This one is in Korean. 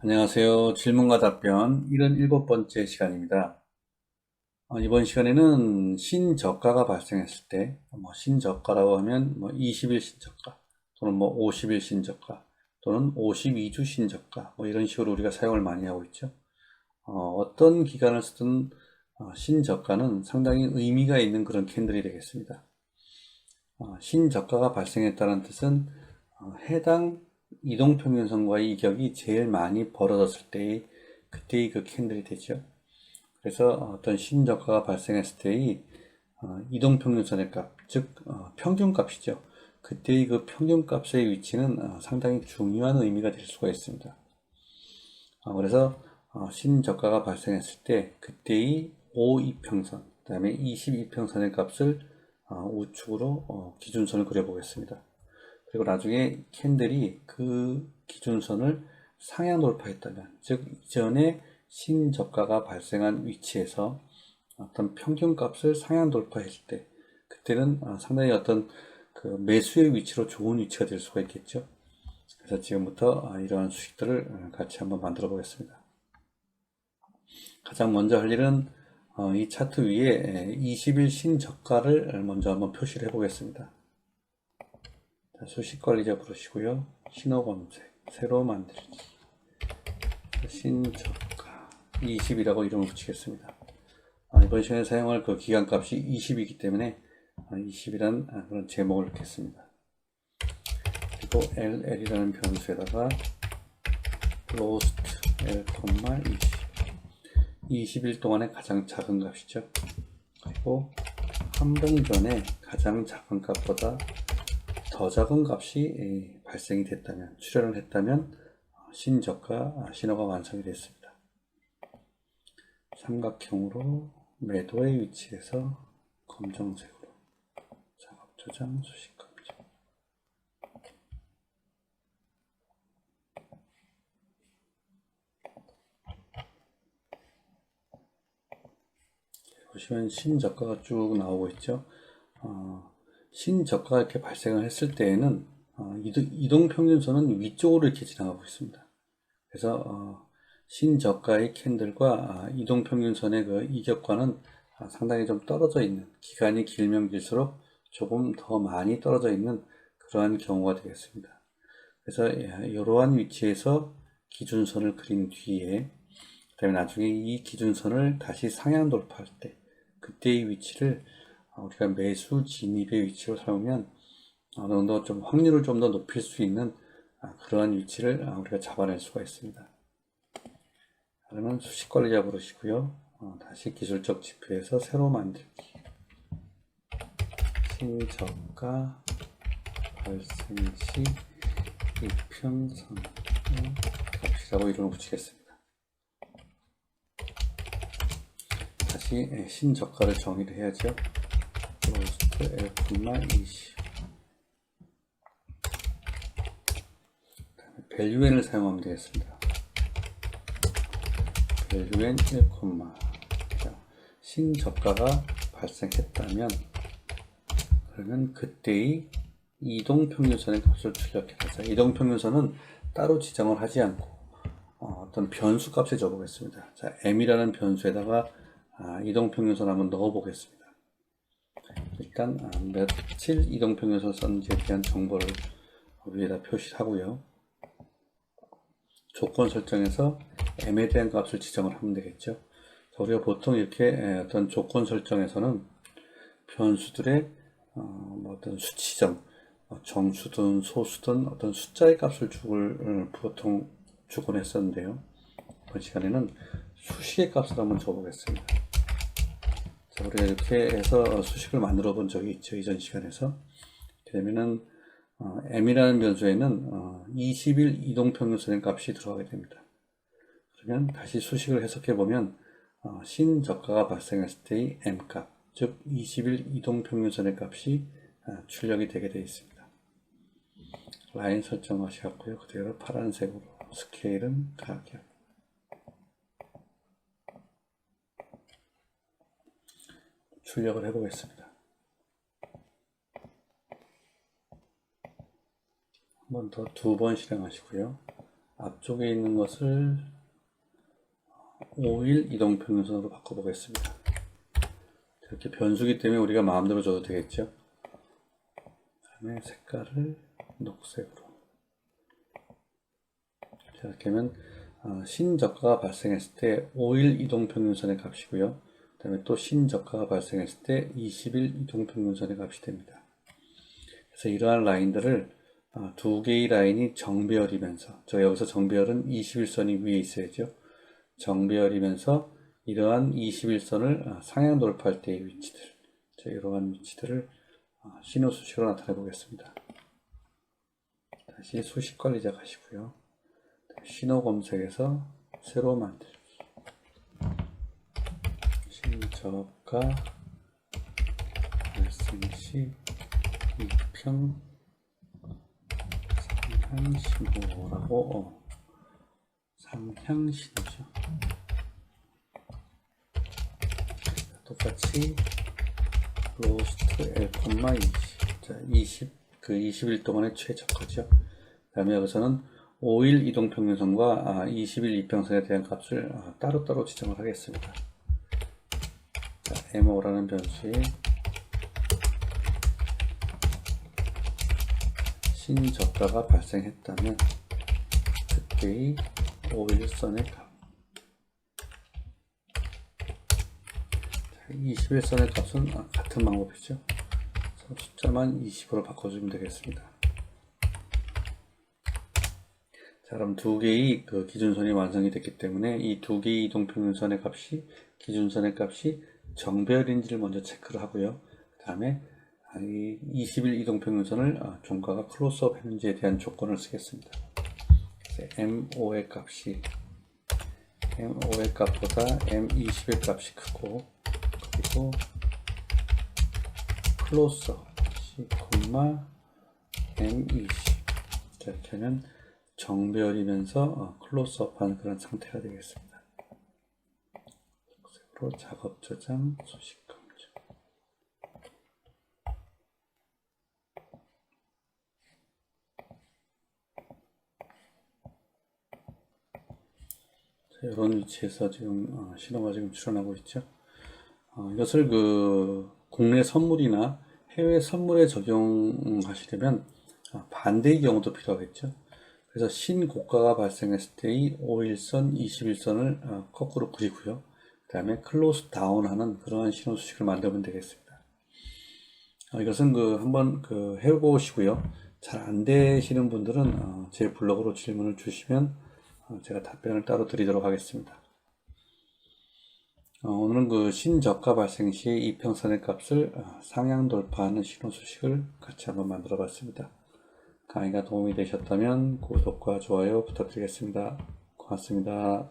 안녕하세요. 질문과 답변 77번째 시간입니다. 어, 이번 시간에는 신저가가 발생했을 때, 뭐 신저가라고 하면 뭐 20일 신저가, 또는 뭐 50일 신저가, 또는 52주 신저가, 뭐 이런 식으로 우리가 사용을 많이 하고 있죠. 어, 떤 기간을 쓰든 어, 신저가는 상당히 의미가 있는 그런 캔들이 되겠습니다. 어, 신저가가 발생했다는 뜻은 어, 해당 이동평균선과의 이격이 제일 많이 벌어졌을 때의 그때의 그 캔들이 되죠. 그래서 어떤 신저가가 발생했을 때의 어, 이동평균선의 값, 즉 어, 평균값이죠. 그때의 그 평균값의 위치는 어, 상당히 중요한 의미가 될 수가 있습니다. 어, 그래서 어, 신저가가 발생했을 때 그때의 5이평선, 그 다음에 22평선의 값을 어, 우측으로 어, 기준선을 그려보겠습니다. 그리고 나중에 캔들이 그 기준선을 상향 돌파했다면, 즉 이전에 신저가가 발생한 위치에서 어떤 평균값을 상향 돌파했을 때, 그때는 어, 상당히 어떤 그 매수의 위치로 좋은 위치가 될 수가 있겠죠. 그래서 지금부터 어, 이러한 수식들을 어, 같이 한번 만들어 보겠습니다. 가장 먼저 할 일은 이 차트 위에 20일 신저가를 먼저 한번 표시를 해 보겠습니다. 수식 관리자 부르시고요. 신호 검색, 새로 만들기, 신저가 20이라고 이름을 붙이겠습니다. 아, 이번 시간에 사용할 그 기간값이 20이기 때문에 20이란 아, 그런 제목을 넣겠습니다. 그리고 LL이라는 변수에다가 로스트 L, 20 20일 동안의 가장 작은 값이죠. 그리고 한봉 전에 가장 작은 값보다 더 작은 값이 발생이 됐다면, 출현을 했다면 어, 신저가 신호가 완성이 됐습니다. 삼각형으로 매도의 위치에서 검정색으로 작업 저장 수식 검정 보시면 신저가가 쭉 나오고 있죠. 어, 신저가가 이렇게 발생을 했을 때에는 어, 이동, 평균선은 위쪽으로 이렇게 지나가고 있습니다. 그래서 어, 신저가의 캔들과 아, 이동 평균선의 그 이격과는 아, 상당히 좀 떨어져 있는 기간이 길면 길수록 조금 더 많이 떨어져 있는 그러한 경우가 되겠습니다. 그래서 이러한 위치에서 기준선을 그린 뒤에 그다음에 나중에 이 기준선을 다시 상향 돌파할 때 그때의 위치를 어, 우리가 매수 진입의 위치로 삼으면 어느 정도 좀 확률을 좀 더 높일 수 있는 아, 그러한 위치를 아, 우리가 잡아낼 수가 있습니다. 그러면 수식 관리자 부르시고요. 어, 다시 기술적 지표에서 새로 만들기. 신저가 발생 시 이평선 값이라고 이름을 붙이겠습니다. 다시 예, 신저가를 정의를 해야죠. 로스트 L,20 밸류엔을 사용하면 되겠습니다. 밸류엔 1, 신저가가 발생했다면 그러면 그때의 이동평균선의 값을 출력해서 이동평균선은 따로 지정을 하지 않고 어, 떤 변수 값에 적어보겠습니다. 자, m이라는 변수에다가 아, 이동평균선 한번 넣어 보겠습니다. 일단 아, 며칠 이동평균선 썼는지에 대한 정보를 위에다 표시하고요. 조건 설정에서 m에 대한 값을 지정을 하면 되겠죠. 우리가 보통 이렇게 어떤 조건 설정에서는 변수들의 어, 뭐 어떤 수치점, 어, 정수든 소수든 어떤 숫자의 값을 주을 어, 보통 주곤 했었는데요. 이번 시간에는 수식의 값을 한번 줘보겠습니다. 자, 우리가 이렇게 해서 수식을 만들어 본 적이 있죠. 이전 시간에서. 그러면은 어, m이라는 변수에는 어, 20일 이동평균선의 값이 들어가게 됩니다. 그러면 다시 수식을 해석해 보면 어, 신저가가 발생했을 때의 m값, 즉 20일 이동평균선의 값이 어, 출력이 되게 되어 있습니다. 라인 설정하셨고요. 그대로 파란색으로 스케일은 가격 출력을 해보겠습니다. 한 번 더 두 번 실행하시고요. 앞쪽에 있는 것을 5일 이동평균선으로 바꿔보겠습니다. 이렇게 변수기 때문에 우리가 마음대로 줘도 되겠죠. 그다음에 색깔을 녹색으로. 자, 이렇게 하면 어, 신저가가 발생했을 때 5일 이동평균선의 값이고요. 그 다음에 또 신저가가 발생했을 때 20일 이동평균선의 값이 됩니다. 그래서 이러한 라인들을 어, 두 개의 라인이 정배열이면서 저 여기서 정배열은 21선이 위에 있어야죠. 정배열이면서 이러한 21선을 어, 상향 돌파할 때의 위치들 자, 이러한 위치들을 어, 신호 수식으로 나타내 보겠습니다. 다시 수식 관리자 가시고요. 신호 검색에서 새로 만들기 신 저가 발생 시 2평 상향신호라고 어, 상향신호죠. 똑같이 로스트 L, 20 자, 20, 그 20일 동안의 최저가죠. 그 다음에 여기서는 5일 이동평균선과 아, 20일 이평선에 대한 값을 아, 따로따로 지정을 하겠습니다 자, MO라는 변수에 신저가가 발생했다면 그때의 5일선의 값 21선의 값은 아, 같은 방법이죠. 숫자만 20으로 바꿔주면 되겠습니다. 자 그럼 두 개의 그 기준선이 완성이 됐기 때문에 이 두 개의 이동평균선의 값이 기준선의 값이 정배열인지를 먼저 체크를 하고요 그 다음에 아, 이 20일 이동평균선을 아, 종가가 클로스업 했는지에 대한 조건을 쓰겠습니다. 그래서 M5의 값이 M5의 값보다 M20의 값이 크고 그리고 클로스업 콤마 M20 자, 이렇게 하면 정배열이면서 어, 클로스업하는 그런 상태가 되겠습니다. 색으로 작업 저장 소식 검증 자, 이런 위치에서 지금 어, 신호가 지금 출현하고 있죠. 어, 이것을 그 국내 선물이나 해외 선물에 적용하시려면 어, 반대의 경우도 필요하겠죠. 그래서 신고가가 발생했을 때의 5일선, 21선을 어, 거꾸로 그리고요. 그 다음에 클로스 다운 하는 그러한 신호 수식을 만들면 되겠습니다. 어, 이것은 그 한번 그 해보시고요. 잘 안 되시는 분들은 어, 제 블로그로 질문을 주시면 어, 제가 답변을 따로 드리도록 하겠습니다. 어, 오늘은 그 신저가 발생 시의 이평선의 값을 어, 상향 돌파하는 신호 수식을 같이 한번 만들어 봤습니다. 강의가 도움이 되셨다면 구독과 좋아요 부탁드리겠습니다. 고맙습니다.